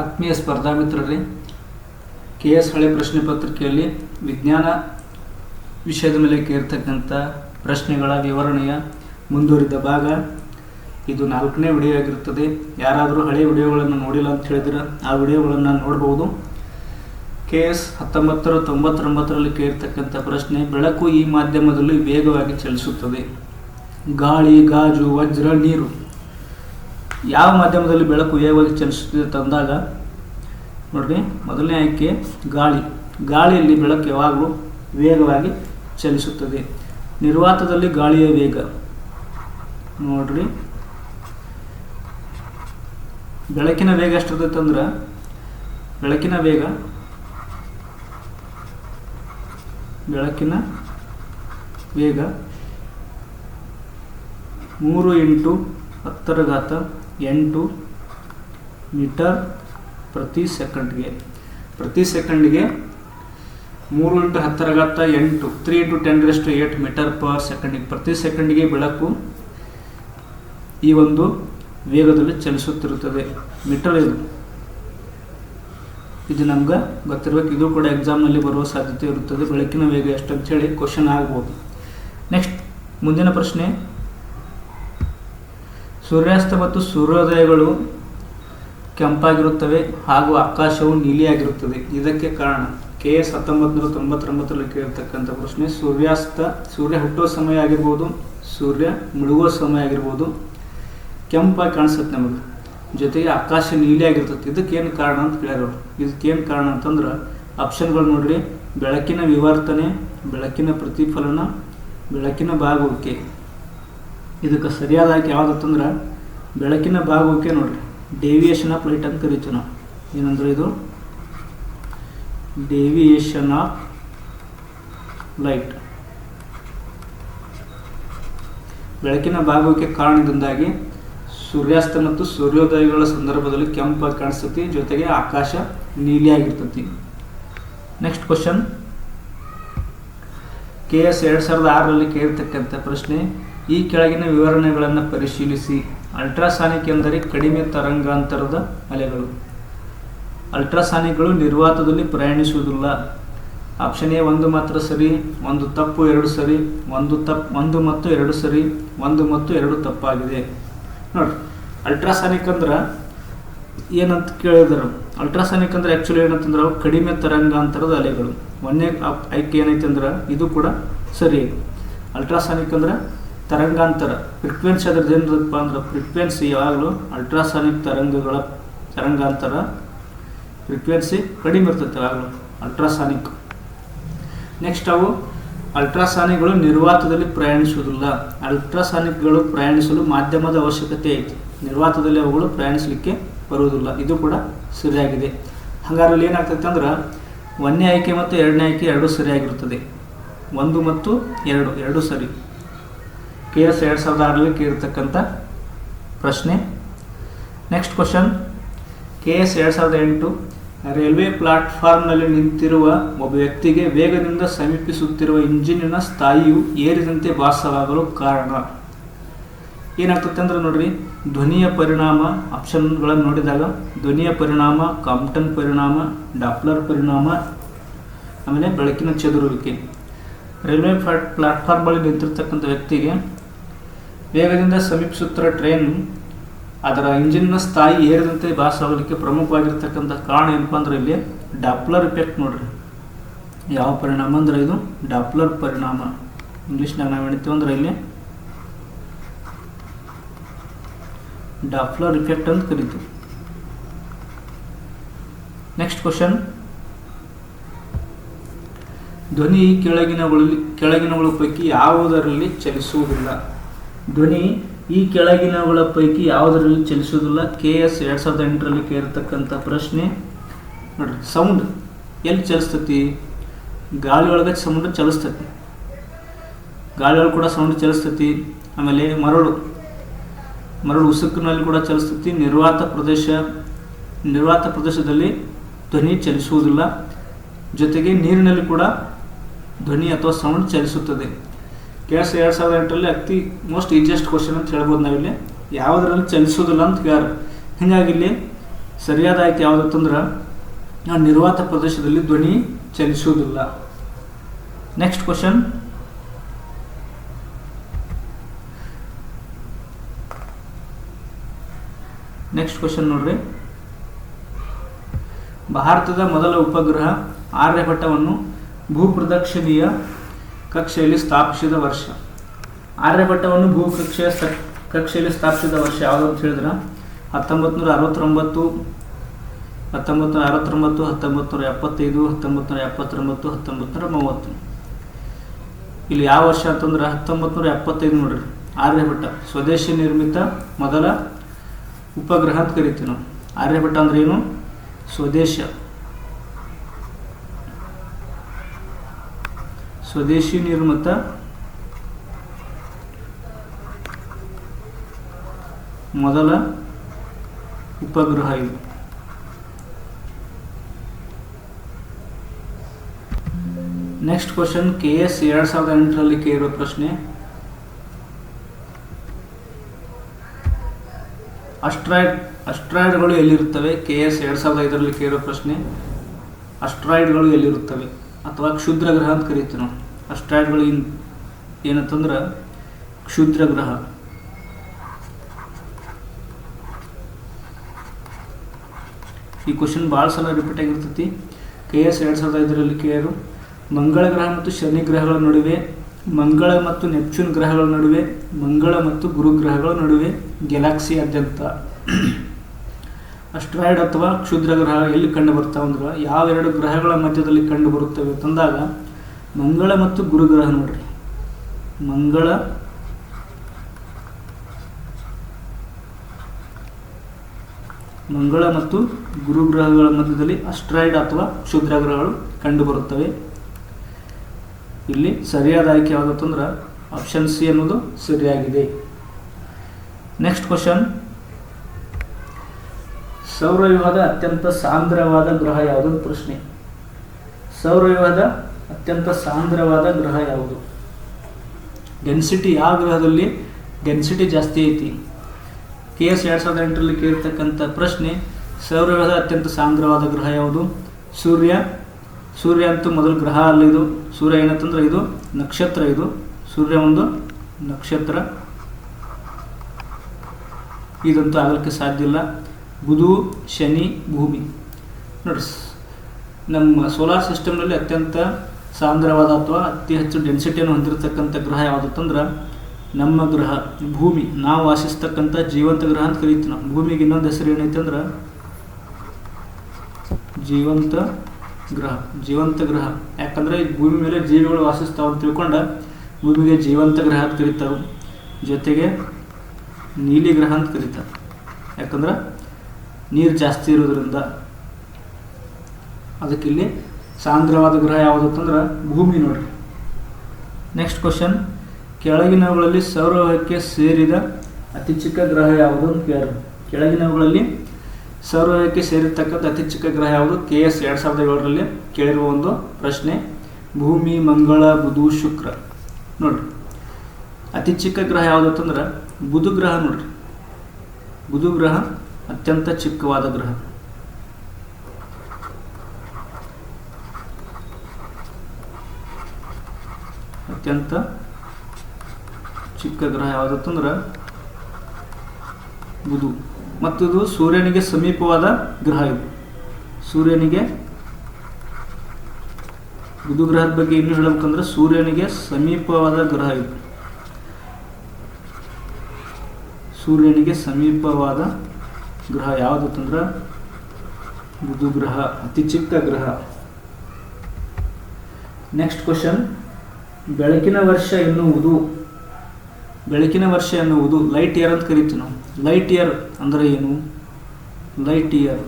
ಆತ್ಮೀಯ ಸ್ಪರ್ಧಾ ಮಿತ್ರರೇ ಕೆ ಎಸ್ ಹಳೆ ಪ್ರಶ್ನೆ ಪತ್ರಿಕೆಯಲ್ಲಿ ವಿಜ್ಞಾನ ವಿಷಯದ ಮೇಲೆ ಕೇರ್ತಕ್ಕಂಥ ಪ್ರಶ್ನೆಗಳ ವಿವರಣೆಯ ಮುಂದುವರಿದ ಭಾಗ ಇದು ನಾಲ್ಕನೇ ವಿಡಿಯೋ ಆಗಿರುತ್ತದೆ. ಯಾರಾದರೂ ಹಳೆ ವಿಡಿಯೋಗಳನ್ನು ನೋಡಿಲ್ಲ ಅಂತ ಹೇಳಿದ್ರೆ ಆ ವಿಡಿಯೋಗಳನ್ನು ನೋಡ್ಬೋದು. ಕೆ ಎಸ್ ಹತ್ತೊಂಬತ್ತರ, ತೊಂಬತ್ತೊಂಬತ್ತರಲ್ಲಿ ಕೇರ್ತಕ್ಕಂಥ ಪ್ರಶ್ನೆ, ಬೆಳಕು ಈ ಮಾಧ್ಯಮದಲ್ಲಿ ವೇಗವಾಗಿ ಚಲಿಸುತ್ತದೆ. ಗಾಳಿ, ಗಾಜು, ವಜ್ರ, ನೀರು. ಯಾವ ಮಾಧ್ಯಮದಲ್ಲಿ ಬೆಳಕು ವೇಗವಾಗಿ ಚಲಿಸುತ್ತದೆ ತಂದಾಗ, ನೋಡ್ರಿ, ಮೊದಲನೇ ಆಯ್ಕೆ ಗಾಳಿ. ಗಾಳಿಯಲ್ಲಿ ಬೆಳಕು ಯಾವಾಗಲೂ ವೇಗವಾಗಿ ಚಲಿಸುತ್ತದೆ. ನಿರ್ವಾತದಲ್ಲಿ ಗಾಳಿಯ ವೇಗ. ನೋಡ್ರಿ. ಬೆಳಕಿನ ವೇಗ ಎಷ್ಟಿರ್ತೈತೆ ಅಂದ್ರೆ, ಬೆಳಕಿನ ವೇಗ ಬೆಳಕಿನ ವೇಗ ಮೂರು ಇಂಟು ಹತ್ತರ ಘಾತ ಎಂಟು ಮೀಟರ್ ಪ್ರತಿ ಸೆಕೆಂಡ್ಗೆ. ಪ್ರತಿ ಸೆಕೆಂಡ್ಗೆ ಮೂರು ಇಂಟು ಹತ್ತರ ಘಾತ ಎಂಟು. Three into ten raised eight metre per ಸೆಕೆಂಡಿಗೆ. ಪ್ರತಿ ಸೆಕೆಂಡಿಗೆ ಬೆಳಕು ಈ ಒಂದು ವೇಗದಲ್ಲಿ ಚಲಿಸುತ್ತಿರುತ್ತದೆ. ಮೀಟರ್ ಇದು. ಇದು ನಮ್ಗೆ ಗೊತ್ತಿರಬೇಕು. ಇದು ಕೂಡ ಎಕ್ಸಾಮ್ನಲ್ಲಿ ಬರುವ ಸಾಧ್ಯತೆ ಇರುತ್ತದೆ. ಬೆಳಕಿನ ವೇಗ ಎಷ್ಟು ಅಂತೇಳಿ ಕ್ವಶನ್ ಆಗ್ಬೋದು. ನೆಕ್ಸ್ಟ್ ಮುಂದಿನ ಪ್ರಶ್ನೆ. ಸೂರ್ಯಾಸ್ತ ಮತ್ತು ಸೂರ್ಯೋದಯಗಳು ಕೆಂಪಾಗಿರುತ್ತವೆ ಹಾಗೂ ಆಕಾಶವು ನೀಲಿಯಾಗಿರುತ್ತದೆ. ಇದಕ್ಕೆ ಕಾರಣ ಕೆ ಎಸ್ ಹತ್ತೊಂಬತ್ತು ನೂರ ತೊಂಬತ್ತೊಂಬತ್ತರಲ್ಲಿ ಕೇಳಿರ್ತಕ್ಕಂಥ ಪ್ರಶ್ನೆ, ಸೂರ್ಯಾಸ್ತ ಸೂರ್ಯ ಹುಟ್ಟುವ ಸಮಯ ಆಗಿರ್ಬೋದು, ಸೂರ್ಯ ಮುಳುಗುವ ಸಮಯ ಆಗಿರ್ಬೋದು, ಕೆಂಪಾಗಿ ಕಾಣಿಸುತ್ತೆ ನಮಗೆ. ಜೊತೆಗೆ ಆಕಾಶ ನೀಲಿ ಆಗಿರ್ತದೆ ಇದಕ್ಕೇನು ಕಾರಣ ಅಂತ ಕೇಳ್ಯಾರ ಇದಕ್ಕೇನು ಕಾರಣ ಅಂತಂದ್ರೆ ಆಪ್ಷನ್ಗಳು ನೋಡಿರಿ. ಬೆಳಕಿನ ವಿವರ್ತನೆ, ಬೆಳಕಿನ ಪ್ರತಿಫಲನ, ಬೆಳಕಿನ ಬಾಗುವಿಕೆ ಇದಕ್ಕೆ ಸರಿಯಾದ ಆಯ್ಕೆ ಯಾವುದಂತಂದ್ರೆ ಬೆಳಕಿನ ಭಾಗಕ್ಕೆ ನೋಡ್ರಿ. ಡೇವಿಯೇಷನ್ ಆಫ್ ಲೈಟ್ ಅಂತ ಕರಿತೀವಿ ನಾವು. ಏನಂದ್ರೆ ಇದು? ಡೇವಿಯೇಷನ್ ಆಫ್ ಲೈಟ್ ಬೆಳಕಿನ ಭಾಗಕ್ಕೆ ಕಾರಣದಿಂದಾಗಿ ಸೂರ್ಯಾಸ್ತ ಮತ್ತು ಸೂರ್ಯೋದಯಗಳ ಸಂದರ್ಭದಲ್ಲಿ ಕೆಂಪಾಗಿ ಕಾಣಿಸ್ತತಿ, ಜೊತೆಗೆ ಆಕಾಶ ನೀಲಿಯಾಗಿರ್ತತಿ. ನೆಕ್ಸ್ಟ್ ಕ್ವಶನ್ ಕೆ ಎಸ್ ಎರಡು ಸಾವಿರದ ಆರರಲ್ಲಿ ಕೇಳಿರ್ತಕ್ಕಂಥ ಪ್ರಶ್ನೆ. ಈ ಕೆಳಗಿನ ವಿವರಣೆಗಳನ್ನು ಪರಿಶೀಲಿಸಿ. ಅಲ್ಟ್ರಾಸಾನಿಕ್ ಎಂದರೆ ಕಡಿಮೆ ತರಂಗಾಂತರದ ಅಲೆಗಳು. ಅಲ್ಟ್ರಾಸಾನಿಕ್ಗಳು ನಿರ್ವಾತದಲ್ಲಿ ಪ್ರಯಾಣಿಸುವುದಿಲ್ಲ. ಆಪ್ಷನ್ ಎ ಒಂದು ಮಾತ್ರ ಸರಿ, ಒಂದು ತಪ್ಪು ಎರಡು ಸರಿ, ಒಂದು ತಪ್ಪು ಒಂದು ಮತ್ತು ಎರಡು ಸರಿ, ಒಂದು ಮತ್ತು ಎರಡು ತಪ್ಪಾಗಿದೆ. ನೋಡ್ರಿ, ಅಲ್ಟ್ರಾಸಾನಿಕ್ ಅಂದ್ರೆ ಏನಂತ ಕೇಳಿದ್ರು? ಅಲ್ಟ್ರಾಸಾನಿಕ್ ಅಂದ್ರೆ ಆ್ಯಕ್ಚುಲಿ ಏನಂತಂದ್ರೆ ಅವು ಕಡಿಮೆ ತರಂಗಾಂತರದ ಅಲೆಗಳು. ಒಂದೇ ಆಯ್ಕೆ ಏನೈತೆ ಅಂದ್ರೆ ಇದು ಕೂಡ ಸರಿ. ಅಲ್ಟ್ರಾಸಾನಿಕ್ ಅಂದ್ರೆ ತರಂಗಾಂತರ. ಫ್ರಿಕ್ವೆನ್ಸಿ ಅದ್ರದ್ದು ಏನಪ್ಪ ಅಂದ್ರೆ ಫ್ರಿಕ್ವೆನ್ಸಿ ಯಾವಾಗಲೂ ಅಲ್ಟ್ರಾಸಾನಿಕ್ ತರಂಗಗಳ ತರಂಗಾಂತರ ಫ್ರಿಕ್ವೆನ್ಸಿ ಕಡಿಮೆ ಇರ್ತೈತೆ ಯಾವಾಗಲೂ, ಅಲ್ಟ್ರಾಸಾನಿಕ್. ನೆಕ್ಸ್ಟ್ ಅವು ಅಲ್ಟ್ರಾಸಾನಿಕ್ಗಳು ನಿರ್ವಾತದಲ್ಲಿ ಪ್ರಯಾಣಿಸುವುದಿಲ್ಲ. ಅಲ್ಟ್ರಾಸಾನಿಕ್ಗಳು ಪ್ರಯಾಣಿಸಲು ಮಾಧ್ಯಮದ ಅವಶ್ಯಕತೆ ಐತಿ. ನಿರ್ವಾತದಲ್ಲಿ ಅವುಗಳು ಪ್ರಯಾಣಿಸಲಿಕ್ಕೆ ಬರುವುದಿಲ್ಲ. ಇದು ಕೂಡ ಸರಿಯಾಗಿದೆ. ಹಾಗಾದ್ರೆ ಅಲ್ಲಿ ಏನಾಗ್ತೈತೆ ಅಂದ್ರೆ ಒಂದನೇ ಆಯ್ಕೆ ಮತ್ತು ಎರಡನೇ ಆಯ್ಕೆ ಎರಡೂ ಸರಿಯಾಗಿರುತ್ತದೆ. ಒಂದು ಮತ್ತು ಎರಡು ಎರಡು ಸರಿ. ಕೆ ಎಸ್ ಎರಡು ಸಾವಿರದ ಆರಲ್ಲಿ ಕೇಳಿರ್ತಕ್ಕಂಥ ಪ್ರಶ್ನೆ. ನೆಕ್ಸ್ಟ್ ಕ್ವಶನ್ ಕೆ ಎಸ್ ಎರಡು ಸಾವಿರದ ಎಂಟು ರೈಲ್ವೆ ಪ್ಲಾಟ್ಫಾರ್ಮ್ನಲ್ಲಿ ನಿಂತಿರುವ ಒಬ್ಬ ವ್ಯಕ್ತಿಗೆ ವೇಗದಿಂದ ಸಮೀಪಿಸುತ್ತಿರುವ ಇಂಜಿನಿನ ಸ್ಥಾಯಿಯು ಏರಿದಂತೆ ಭಾಸವಾಗಲು ಕಾರಣ. ಏನಾಗ್ತದೆ ಅಂದ್ರೆ ನೋಡ್ರಿ, ಧ್ವನಿಯ ಪರಿಣಾಮ, ಆಪ್ಷನ್ಗಳನ್ನು ನೋಡಿದಾಗ ಧ್ವನಿಯ ಪರಿಣಾಮ ಕಾಂಪ್ಟನ್ ಪರಿಣಾಮ, ಡಾಪ್ಲರ್ ಪರಿಣಾಮ, ಆಮೇಲೆ ಬೆಳಕಿನ ಚದುರುವಿಕೆ. ರೈಲ್ವೆ ಪ್ಲಾಟ್ ಬಳಿ ನಿಂತಿರ್ತಕ್ಕಂಥ ವ್ಯಕ್ತಿಗೆ ವೇಗದಿಂದ ಸಮೀಪಿಸುತ್ತಿರುವ ಟ್ರೈನ್ ಅದರ ಇಂಜಿನ್ನ ಸ್ಥಾಯಿ ಏರಿದಂತೆ ಭಾಸವಾಗಲಿಕ್ಕೆ ಪ್ರಮುಖವಾಗಿರ್ತಕ್ಕಂಥ ಕಾರಣ ಏನಪ್ಪ ಅಂದ್ರೆ ಇಲ್ಲಿ ಡಾಪ್ಲರ್ ಇಫೆಕ್ಟ್ ನೋಡ್ರಿ. ಯಾವ ಪರಿಣಾಮ ಅಂದ್ರೆ ಇದು? ಡಾಪ್ಲರ್ ಪರಿಣಾಮ. ಇಂಗ್ಲೀಷ್ನಾಗ ನಾವು ಹೇಳ್ತೀವಿ ಅಂದ್ರೆ ಇಲ್ಲಿ ಡಾಪ್ಲರ್ ಇಫೆಕ್ಟ್ ಅಂತ ಕರಿತೀವಿ. ನೆಕ್ಸ್ಟ್ ಕ್ವಶನ್ ಧ್ವನಿ ಕೆಳಗಿನ ಕೆಳಗಿನಗಳ ಪೈಕಿ ಯಾವುದರಲ್ಲಿ ಚಲಿಸುವುದಿಲ್ಲ? ಧ್ವನಿ ಈ ಕೆಳಗಿನಗಳ ಪೈಕಿ ಯಾವುದರಲ್ಲಿ ಚಲಿಸುವುದಿಲ್ಲ. ಕೆ ಎಸ್ ಎರಡು ಸಾವಿರದ ಎಂಟರಲ್ಲಿ ಕೇಳಿರ್ತಕ್ಕಂಥ ಪ್ರಶ್ನೆ, ನೋಡ್ರಿ ಸೌಂಡ್ ಎಲ್ಲಿ ಚಲಿಸ್ತತಿ? ಗಾಳಿ ಒಳಗೆ ಸೌಂಡ್ ಚಲಿಸ್ತತಿ. ಗಾಳಿ ಕೂಡ ಸೌಂಡ್ ಚಲಿಸ್ತತಿ. ಆಮೇಲೆ ಮರಳು ಮರಳು ಉಸುಕಿನಲ್ಲಿ ಕೂಡ ಚಲಿಸ್ತತಿ. ನಿರ್ವಾತ ಪ್ರದೇಶ, ನಿರ್ವಾತ ಪ್ರದೇಶದಲ್ಲಿ ಧ್ವನಿ ಚಲಿಸುವುದಿಲ್ಲ. ಜೊತೆಗೆ ನೀರಿನಲ್ಲಿ ಕೂಡ ಧ್ವನಿ ಅಥವಾ ಸೌಂಡ್ ಚಲಿಸುತ್ತದೆ. ಕೇಳಿಸ್ ಎರಡು ಸಾವಿರದ ಎಂಟರಲ್ಲಿ ಅತಿ ಮೋಸ್ಟ್ ಈಸಿಯೆಸ್ಟ್ ಕ್ವಶನ್ ಅಂತ ಹೇಳ್ಬೋದು ನಾವಿಲ್ಲಿ ಯಾವುದರಲ್ಲಿ ಚಲಿಸೋದಿಲ್ಲ ಅಂತ ಹೇಳ್ಯಾರ ಹೀಗಾಗಿ ಇಲ್ಲಿ ಸರಿಯಾದ ಆಯ್ಕೆ ಯಾವುದಂತಂದ್ರೆ ಆ ನಿರ್ವಾತ ಪ್ರದೇಶದಲ್ಲಿ ಧ್ವನಿ ಚಲಿಸುವುದಿಲ್ಲ. ನೆಕ್ಸ್ಟ್ ಕ್ವಶನ್ ನೆಕ್ಸ್ಟ್ ಕ್ವಶನ್ ನೋಡ್ರಿ. ಭಾರತದ ಮೊದಲ ಉಪಗ್ರಹ ಆರ್ಯಭಟ್ಟವನ್ನು ಭೂಪ್ರದಕ್ಷಿಣೀಯ ಕಕ್ಷೆಯಲ್ಲಿ ಸ್ಥಾಪಿಸಿದ ವರ್ಷ. ಆರ್ಯಭಟ್ಟವನ್ನು ಭೂ ಕಕ್ಷೆಯ ಕಕ್ಷೆಯಲ್ಲಿ ಸ್ಥಾಪಿಸಿದ ವರ್ಷ ಯಾವುದು ಅಂತ ಹೇಳಿದ್ರೆ? ಹತ್ತೊಂಬತ್ತು ನೂರ ಅರವತ್ತೊಂಬತ್ತು ಹತ್ತೊಂಬತ್ತು ನೂರ ಅರವತ್ತೊಂಬತ್ತು ಹತ್ತೊಂಬತ್ತು ನೂರ ಎಪ್ಪತ್ತೈದು ಹತ್ತೊಂಬತ್ತು ನೂರ ಎಪ್ಪತ್ತೊಂಬತ್ತು ಹತ್ತೊಂಬತ್ತು ನೂರ ಮೂವತ್ತು ಇಲ್ಲಿ ಯಾವ ವರ್ಷ ಅಂತಂದ್ರೆ ಹತ್ತೊಂಬತ್ತು ನೂರ ಎಪ್ಪತ್ತೈದು ನೋಡ್ರಿ ಆರ್ಯಭಟ್ಟ ಸ್ವದೇಶಿ ನಿರ್ಮಿತ ಮೊದಲ ಉಪಗ್ರಹ ಅಂತ ಕರಿತೀವಿ ನಾವು. ಆರ್ಯಭಟ್ಟ ಅಂದ್ರೆ ಏನು? ಸ್ವದೇಶ. ಸ್ವದೇಶಿ ನಿರ್ಮಿತ ಮೊದಲ ಉಪಗ್ರಹ ಇದು. ನೆಕ್ಸ್ಟ್ ಕ್ವಶನ್ ಕೆ ಎಸ್ ಎರಡು ಸಾವಿರದ ಎಂಟರಲ್ಲಿ ಕೇಳಿರೋ ಪ್ರಶ್ನೆ. ಅಸ್ಟ್ರಾಯ್ಡ್ ಅಸ್ಟ್ರಾಯ್ಡ್ಗಳು ಎಲ್ಲಿರುತ್ತವೆ? ಕೆ ಎಸ್ ಎರಡು ಸಾವಿರದ ಐದರಲ್ಲಿ ಕೇಳಿರೋ ಪ್ರಶ್ನೆ. ಅಸ್ಟ್ರಾಯ್ಡ್ಗಳು ಎಲ್ಲಿರುತ್ತವೆ? ಅಥವಾ ಕ್ಷುದ್ರ ಗ್ರಹ ಅಂತ ಕರೀತೀವಿ ನಾವು ಅಸ್ಟ್ರಾಯ್ಡ್ಗಳು ಇನ್ ಏನಂತಂದ್ರೆ ಕ್ಷುದ್ರ ಗ್ರಹ. ಈ ಕ್ವಶನ್ ಭಾಳ ಸಲ ರಿಪೀಟ್ ಆಗಿರ್ತೈತಿ. ಕೆ ಎಸ್ ಎರಡು ಸಾವಿರದ ಐದರಲ್ಲಿ ಕೇರು ಮಂಗಳ ಗ್ರಹ ಮತ್ತು ಶನಿ ಗ್ರಹಗಳ ನಡುವೆ, ಮಂಗಳ ಮತ್ತು ನೆಪ್ಚೂನ್ ಗ್ರಹಗಳ ನಡುವೆ, ಮಂಗಳ ಮತ್ತು ಗುರು ಗ್ರಹಗಳ ನಡುವೆ ಗ್ಯಾಲಕ್ಸಿಯಾದ್ಯಂತ ಅಸ್ಟ್ರಾಯ್ಡ್ ಅಥವಾ ಕ್ಷುದ್ರ ಗ್ರಹ ಎಲ್ಲಿ ಕಂಡು ಬರ್ತಾವೆ ಅಂದ್ರೆ ಯಾವೆರಡು ಗ್ರಹಗಳ ಮಧ್ಯದಲ್ಲಿ ಕಂಡು ಬರುತ್ತವೆ ತಂದಾಗ ಮಂಗಳ ಮತ್ತು ಗುರುಗ್ರಹ ನೋಡ್ರಿ. ಮಂಗಳ ಮಂಗಳ ಮತ್ತು ಗುರುಗ್ರಹಗಳ ಮಧ್ಯದಲ್ಲಿ ಅಸ್ಟ್ರಾಯ್ಡ್ ಅಥವಾ ಕ್ಷುದ್ರ ಗ್ರಹಗಳು ಕಂಡುಬರುತ್ತವೆ. ಇಲ್ಲಿ ಸರಿಯಾದ ಆಯ್ಕೆ ಯಾವುದಂತಂದ್ರೆ ಆಪ್ಷನ್ ಸಿ ಅನ್ನೋದು ಸರಿಯಾಗಿದೆ. ನೆಕ್ಸ್ಟ್ ಕ್ವಶನ್ ಸೌರವ್ಯೂಹದ ಅತ್ಯಂತ ಸಾಂದ್ರವಾದ ಗ್ರಹ ಯಾವುದು ಪ್ರಶ್ನೆ. ಸೌರವ್ಯೂಹದ ಅತ್ಯಂತ ಸಾಂದ್ರವಾದ ಗ್ರಹ ಯಾವುದು? ಡೆನ್ಸಿಟಿ ಯಾವ ಗ್ರಹದಲ್ಲಿ ಡೆನ್ಸಿಟಿ ಜಾಸ್ತಿ ಐತಿ? ಕೆ ಎಸ್ ಎರಡು ಸಾವಿರದ ಎಂಟರಲ್ಲಿ ಕೇಳಿರ್ತಕ್ಕಂಥ ಪ್ರಶ್ನೆ ಸೌರವ್ಯೂಹದ ಅತ್ಯಂತ ಸಾಂದ್ರವಾದ ಗ್ರಹ ಯಾವುದು? ಸೂರ್ಯ. ಸೂರ್ಯ ಅಂತೂ ಮೊದಲು ಗ್ರಹ ಅಲ್ಲ ಇದು. ಸೂರ್ಯ ಏನಂತಂದ್ರೆ ಇದು ನಕ್ಷತ್ರ ಇದು. ಸೂರ್ಯ ಒಂದು ನಕ್ಷತ್ರ. ಇದಂತೂ ಆಗಲಿಕ್ಕೆ ಸಾಧ್ಯ ಇಲ್ಲ. ಬುಧು, ಶನಿ, ಭೂಮಿ. ನೋಡ್ರಿ ನಮ್ಮ ಸೋಲಾರ್ ಸಿಸ್ಟಮ್ನಲ್ಲಿ ಅತ್ಯಂತ ಸಾಂದ್ರವಾದ ಅಥವಾ ಅತಿ ಹೆಚ್ಚು ಡೆನ್ಸಿಟಿಯನ್ನು ಹೊಂದಿರತಕ್ಕಂಥ ಗ್ರಹ ಯಾವುದಂತಂದ್ರೆ ನಮ್ಮ ಗ್ರಹ, ಭೂಮಿ. ನಾವು ವಾಸಿಸ್ತಕ್ಕಂಥ ಜೀವಂತ ಗ್ರಹ ಅಂತ ಕರಿತೀವಿ ನಾವು. ಭೂಮಿಗೆ ಇನ್ನೊಂದು ಹೆಸರು ಏನೈತೆ ಅಂದ್ರೆ ಜೀವಂತ ಗ್ರಹ. ಜೀವಂತ ಗ್ರಹ. ಯಾಕಂದ್ರೆ ಈ ಭೂಮಿ ಮೇಲೆ ಜೀವಿಗಳು ವಾಸಿಸ್ತಾವ ಅಂತ ತಿಳ್ಕೊಂಡ ಭೂಮಿಗೆ ಜೀವಂತ ಗ್ರಹ ಅಂತ ಕರೀತಾವ ಜೊತೆಗೆ ನೀಲಿ ಗ್ರಹ ಅಂತ ಕರೀತಾರೆ. ಯಾಕಂದ್ರೆ ನೀರು ಜಾಸ್ತಿ ಇರೋದ್ರಿಂದ ಅದಕ್ಕೆ ಇಲ್ಲಿ ಸಾಂದ್ರವಾದ ಗ್ರಹ ಯಾವುದು ಅಂತಂದ್ರೆ ಭೂಮಿ ನೋಡ್ರಿ. ನೆಕ್ಸ್ಟ್ ಕ್ವಶನ್ ಕೆಳಗಿನವುಗಳಲ್ಲಿ ಸೌರವ್ಯೂಹಕ್ಕೆ ಸೇರಿದ ಅತಿ ಚಿಕ್ಕ ಗ್ರಹ ಯಾವುದು ಅಂತ ಕೇಳಿ ಕೆಳಗಿನವುಗಳಲ್ಲಿ ಸೌರವ್ಯೂಹಕ್ಕೆ ಸೇರಿರ್ತಕ್ಕಂಥ ಅತಿ ಚಿಕ್ಕ ಗ್ರಹ ಯಾವುದು? ಕೆ ಎಸ್ ಎರಡು ಸಾವಿರದ ಏಳರಲ್ಲಿ ಕೇಳಿರುವ ಒಂದು ಪ್ರಶ್ನೆ. ಭೂಮಿ, ಮಂಗಳ, ಬುಧು, ಶುಕ್ರ. ನೋಡ್ರಿ. ಅತಿ ಚಿಕ್ಕ ಗ್ರಹ ಯಾವುದು ಅಂತಂದ್ರೆ ಬುಧ ಗ್ರಹ ನೋಡ್ರಿ. ಬುಧ ಗ್ರಹ ಅತ್ಯಂತ ಚಿಕ್ಕವಾದ ಗ್ರಹ. ಅತ್ಯಂತ ಚಿಕ್ಕ ಗ್ರಹ ಯಾವುದಂತಂದ್ರೆ ಬುಧು. ಮತ್ತು ಇದು ಸೂರ್ಯನಿಗೆ ಸಮೀಪವಾದ ಗ್ರಹ ಇದು. ಸೂರ್ಯನಿಗೆ ಬುಧು ಗ್ರಹದ ಬಗ್ಗೆ ಇನ್ನು ಹೇಳಬೇಕಂದ್ರೆ ಸೂರ್ಯನಿಗೆ ಸಮೀಪವಾದ ಗ್ರಹ ಇದು. ಸೂರ್ಯನಿಗೆ ಸಮೀಪವಾದ ಗ್ರಹ ಯಾವುದು ಯಾವುದಂತಂದ್ರೆ ಬುಧು ಗ್ರಹ, ಅತಿ ಚಿಕ್ಕ ಗ್ರಹ. ನೆಕ್ಸ್ಟ್ ಕ್ವಶನ್ ಬೆಳಕಿನ ವರ್ಷ ಎನ್ನುವುದು, ಬೆಳಕಿನ ವರ್ಷ ಎನ್ನುವುದು ಲೈಟ್ ಇಯರ್ ಅಂತ ಕರಿತೀವಿ ನಾವು. ಲೈಟ್ ಇಯರ್ ಅಂದ್ರೆ ಏನು? ಲೈಟ್ ಇಯರ್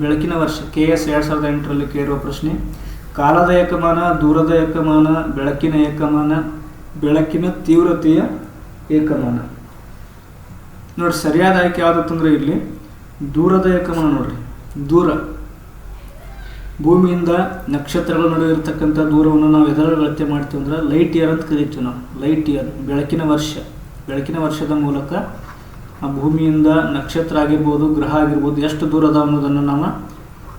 ಬೆಳಕಿನ ವರ್ಷ ಕೆ ಎಸ್ ಎರಡು ಸಾವಿರದ ಎಂಟರಲ್ಲಿ ಕೇಳುವ ಪ್ರಶ್ನೆ, ಕಾಲದ ಏಕಮಾನ, ದೂರದ ಏಕಮಾನ, ಬೆಳಕಿನ ಏಕಮಾನ, ಬೆಳಕಿನ ತೀವ್ರತೆಯ ಏಕಮಾನ. ನೋಡಿ ಸರಿಯಾದ ಆಯ್ಕೆ ಯಾವುದಂತಂದ್ರೆ ಇಲ್ಲಿ, ದೂರದ ಏಕಮಾನ ನೋಡ್ರಿ. ದೂರ. ಭೂಮಿಯಿಂದ ನಕ್ಷತ್ರಗಳ ನಡುವೆ ಇರತಕ್ಕಂಥ ದೂರವನ್ನು ನಾವು ಎದರ ಅಳತೆ ಮಾಡ್ತೀವಿ ಅಂದ್ರೆ ಲೈಟ್ ಇಯರ್ ಅಂತ ಕರಿತೀವಿ ನಾವು. ಲೈಟ್ ಇಯರ್ ಬೆಳಕಿನ ವರ್ಷ. ಬೆಳಕಿನ ವರ್ಷದ ಮೂಲಕ ಆ ಭೂಮಿಯಿಂದ ನಕ್ಷತ್ರ ಆಗಿರ್ಬೋದು, ಗ್ರಹ ಆಗಿರ್ಬೋದು, ಎಷ್ಟು ದೂರ ಅದ ಅನ್ನೋದನ್ನು ನಾವು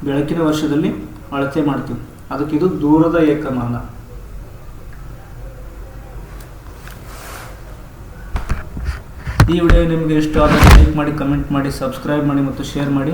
ಬೆಳಕಿನ ವರ್ಷದಲ್ಲಿ ಅಳತೆ ಮಾಡ್ತೀವಿ. ಅದಕ್ಕೆ ಇದು ದೂರದ ಏಕಮಾನ. ಈ ವಿಡಿಯೋ ನಿಮಗೆ ಇಷ್ಟ ಆದರೆ ಲೈಕ್ ಮಾಡಿ ಕಮೆಂಟ್ ಮಾಡಿ ಸಬ್ಸ್ಕ್ರೈಬ್ ಮಾಡಿ ಮತ್ತು ಶೇರ್ ಮಾಡಿ.